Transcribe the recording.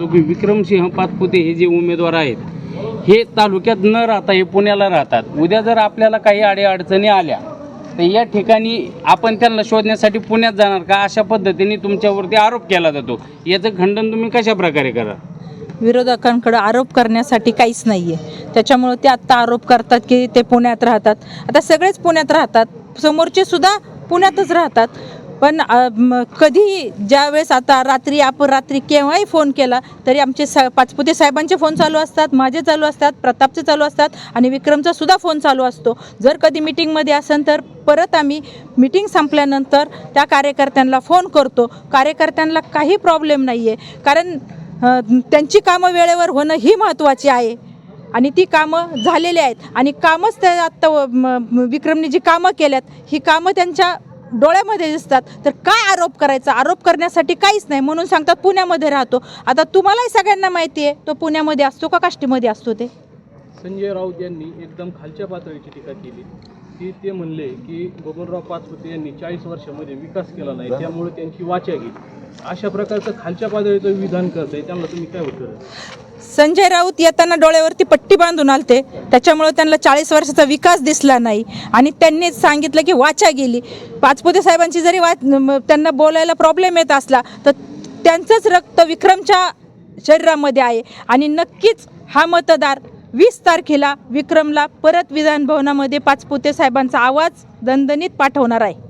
असतो की विक्रमसिंह पातपुते हे जे उमेदवार आहेत हे तालुक्यात न राहता हे पुण्याला राहतात. उद्या जर आपल्याला काही अडीअडचणी आल्या तर या ठिकाणी आपण त्यांना शोधण्यासाठी पुण्यात जाणार का? अशा पद्धतीने तुमच्यावरती आरोप केला जातो. याचं खंडन तुम्ही कशा प्रकारे करा? विरोधकांकडे आरोप करण्यासाठी काहीच नाही आहे त्याच्यामुळं ते आत्ता आरोप करतात की ते पुण्यात राहतात. आता सगळेच पुण्यात राहतात. समोरचे सुद्धा पुण्यातच राहतात. पण कधी कधीही ज्यावेळेस आता रात्री आपण रात्री केव्हाही फोन केला तरी आमचे सा पाचपुते साहेबांचे फोन चालू असतात माझे चालू असतात प्रतापचे चालू असतात आणि विक्रमचा सुद्धा फोन चालू असतो. जर कधी मिटिंगमध्ये असेल तर परत आम्ही मिटिंग संपल्यानंतर त्या कार्यकर्त्यांना फोन करतो. कार्यकर्त्यांना काही प्रॉब्लेम नाही आहे कारण त्यांची कामं वेळेवर होणं ही महत्त्वाची आहे. आणि ती कामं झालेली आहेत. आणि कामच त्या आत्ता व- विक्रमने जी कामं केल्यात ही कामं त्यांच्या डोळ्यामध्ये दिसतात तर काय आरोप करायचा? आरोप करण्यासाठी काहीच नाही म्हणून सांगतात पुण्यामध्ये राहतो. आता तुम्हालाही सगळ्यांना माहिती आहे तो पुण्यामध्ये असतो का काष्टीमध्ये असतो ते? संजय राऊत यांनी एकदम खालच्या पातळीची टीका केली. की ते म्हणले की बबनराव पाचपुते यांनी चाळीस वर्षामध्ये विकास केला नाही त्यामुळे त्यांची वाचा गेली. अशा प्रकारचं खालच्या पातळीचं विधान करतंय त्यांना तुम्ही काय उत्तर संजय राऊत येताना डोळ्यावरती पट्टी बांधून आलते. त्याच्यामुळे त्यांना चाळीस वर्षाचा विकास दिसला नाही. आणि त्यांनी सांगितलं की वाचा गेली. पाचपुते साहेबांची जरी वा त्यांना बोलायला प्रॉब्लेम येत असला तर त्यांचंच रक्त विक्रमच्या शरीरामध्ये आहे. आणि नक्कीच हा मतदार वीस तारखेला विक्रमला परत विधानभवनामध्ये पाचपुते साहेबांचा आवाज दणदणीत पाठवणार आहे.